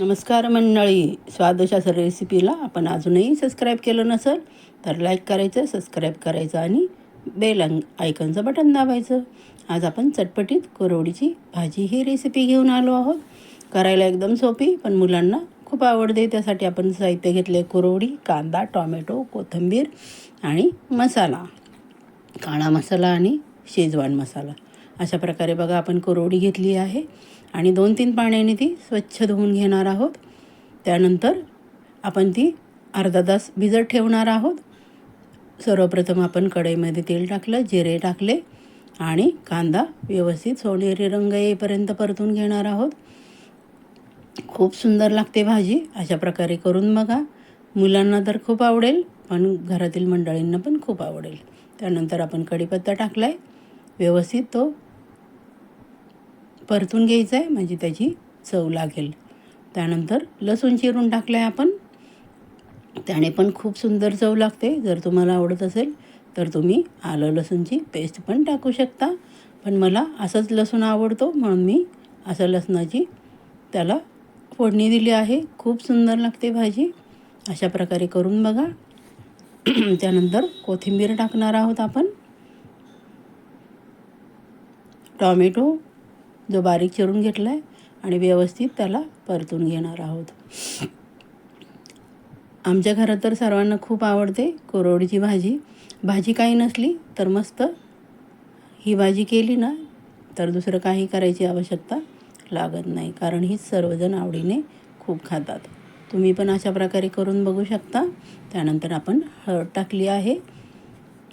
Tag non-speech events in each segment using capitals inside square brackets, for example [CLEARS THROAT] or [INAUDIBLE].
नमस्कार मंडळी. स्वादशास्त्र रेसिपीला आपण अजूनही सबस्क्राईब केलं नसेल तर लाईक करायचं सबस्क्राईब करायचं आणि बेल आयकनचं बटन दाबायचं. आज आपण चटपटीत कुरवडीची भाजी ही रेसिपी घेऊन आलो आहोत. करायला एकदम सोपी पण मुलांना खूप आवडते. त्यासाठी आपण साहित्य घेतले कुरवडी कांदा टॉमॅटो कोथिंबीर आणि मसाला. काळा मसाला आणि शेजवान मसाला. अशा प्रकारे बघा आपण कोरवडी घेतली आहे आणि दोन तीन पाण्याने ती स्वच्छ धुवून घेणार आहोत. त्यानंतर आपण ती अर्धा तास भिजत ठेवणार आहोत. सर्वप्रथम आपण कढईमध्ये तेल टाकलं जिरे टाकले आणि कांदा व्यवस्थित सोनेरी रंग येईपर्यंत परतून घेणार आहोत. खूप सुंदर लागते भाजी अशा प्रकारे करून बघा. मुलांना तर खूप आवडेल पण घरातील मंडळींना पण खूप आवडेल. त्यानंतर आपण कढीपत्ता टाकला आहे व्यवस्थित तो परतून घ्यायचं आहे म्हणजे त्याची चव लागेल. त्यानंतर लसूण चिरून टाकलं आहे आपण. त्याने पण खूप सुंदर चव लागते. जर तुम्हाला आवडत असेल तर तुम्ही आलं लसूणची पेस्ट पण टाकू शकता. पण मला असंच लसूण आवडतो म्हणून मी असं लसणाची त्याला फोडणी दिली आहे. खूप सुंदर लागते भाजी. अशा प्रकारे करून बघा. [CLEARS THROAT] त्यानंतर कोथिंबीर टाकणार आहोत आपण. टॉमॅटो जो बारीक चिरून घेतला आहे आणि व्यवस्थित त्याला परतून घेणार आहोत. आमच्या घरात तर सर्वांना खूप आवडते कोरवडीची भाजी. भाजी काही नसली तर मस्त. ही भाजी केली ना तर दुसरं काही करायची आवश्यकता लागत नाही कारण ही सर्वजण आवडीने खूप खातात. तुम्ही पण अशा प्रकारे करून बघू शकता. त्यानंतर आपण हळद टाकली आहे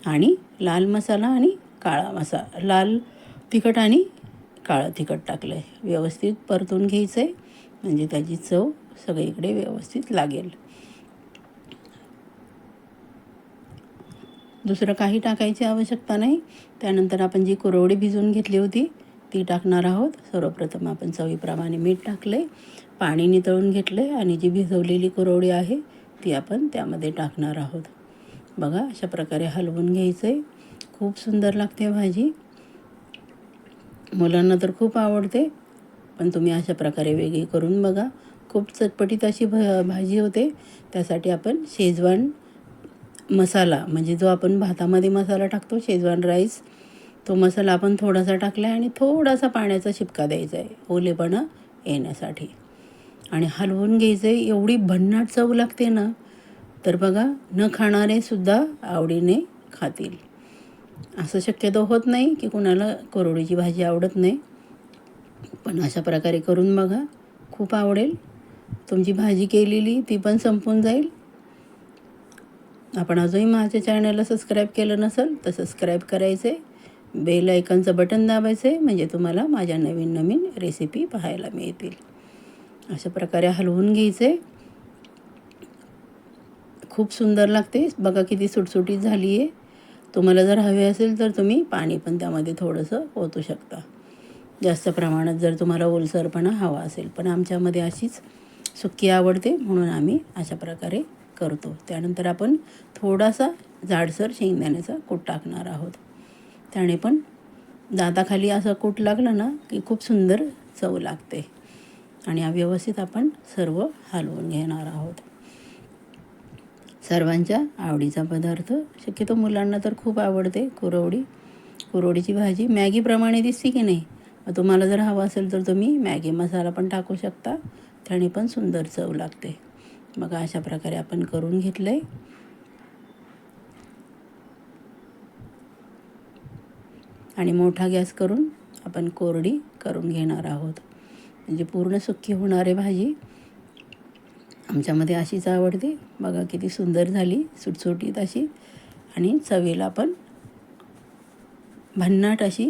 आणि लाल मसाला आणि काळा मसाला लाल तिखट आणि काळं तिखट टाकलं आहे व्यवस्थित परतून घ्यायचं आहे म्हणजे त्याची चव सगळीकडे व्यवस्थित लागेल. दुसरं काही टाकायची आवश्यकता नाही. त्यानंतर आपण जी कुरवडी भिजवून घेतली होती ती टाकणार आहोत. सर्वप्रथम आपण चवीप्रमाणे मीठ टाकले पाणी नितळून घेतले आणि जी भिजवलेली कुरवडी आहे ती आपण त्यामध्ये टाकणार आहोत. बघा अशा प्रकारे हलवून घ्यायचं आहे खूप सुंदर लागते भाजी. मुलांना तर खूप आवडते पण तुम्ही अशा प्रकारे वेगळी करून बघा. खूप चटपटीत अशी भ भाजी होते. त्यासाठी आपण शेजवान मसाला म्हणजे जो आपण भातामध्ये मसाला टाकतो शेजवान राईस तो मसाला आपण थोडासा टाकला आहे आणि थोडासा पाण्याचा शिपका द्यायचा आहे ओलेपणा येण्यासाठी. आणि हलवून घ्यायचं आहे एवढी भन्नाट चव लागते ना तर बघा न खाणारेसुद्धा आवडीने खातील. असं शक्यतो होत नाही की कुणाला कोरडीची भाजी आवडत नाही. पण अशा प्रकारे करून बघा खूप आवडेल. तुमची भाजी केलेली ती पण संपून जाईल. आपण अजूनही माझ्या चॅनलला सबस्क्राईब केलं नसेल तर सबस्क्राईब करायचे बेल आयकनचं बटन दाबायचे म्हणजे तुम्हाला माझ्या नवीन नवीन रेसिपी पाहायला मिळतील. अशा प्रकारे हलवून घ्यायचे खूप सुंदर लागते. बघा किती सुटसुटीत झाली आहे तुम्हाला जर हवे असेल तर तुम्ही पाणी पण त्यामध्ये थोडंसं ओतू शकता. जास्त प्रमाणात जर तुम्हाला ओलसरपणा हवा असेल पण आमच्यामध्ये अशीच सुकी आवडते म्हणून आम्ही अशा प्रकारे करतो. त्यानंतर आपण थोडासा जाडसर शेंगदाण्याचा कूट टाकणार आहोत. त्याने पण दाताखाली असं कूट लागलं ना की खूप सुंदर चव लागते. आणि व्यवस्थित आपण सर्व हलवून घेणार आहोत. सर्वांच्या आवडीचा पदार्थ. शक्यतो मुलांना तर खूप आवडते कुरवडी. कुरवडीची भाजी मॅगीप्रमाणे दिसते की नाही? मग तुम्हाला जर हवं असेल तर तुम्ही मॅगी मसाला पण टाकू शकता. त्याने पण सुंदर चव लागते. मग अशा प्रकारे आपण करून घेतलं आहे आणि मोठा गॅस करून आपण कोरडी करून घेणार आहोत. म्हणजे पूर्ण सुक्की होणारे भाजी आमच्यामध्ये अशीच आवडते बघा किती सुंदर झाली सुटसुटीत अशी. आणि चवीला पण भन्नाट अशी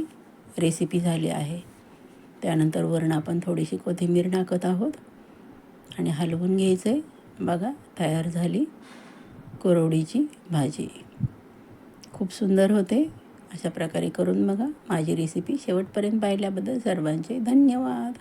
रेसिपी झाली आहे. त्यानंतर वरण आपण थोडीशी कोथिंबीर टाकत आहोत. आणि हलवून घ्यायचं आहे बघा तयार झाली कोरवडीची भाजी. खूप सुंदर होते. अशा प्रकारे करून बघा. माझी रेसिपी शेवटपर्यंत पाहिल्याबद्दल सर्वांचे धन्यवाद.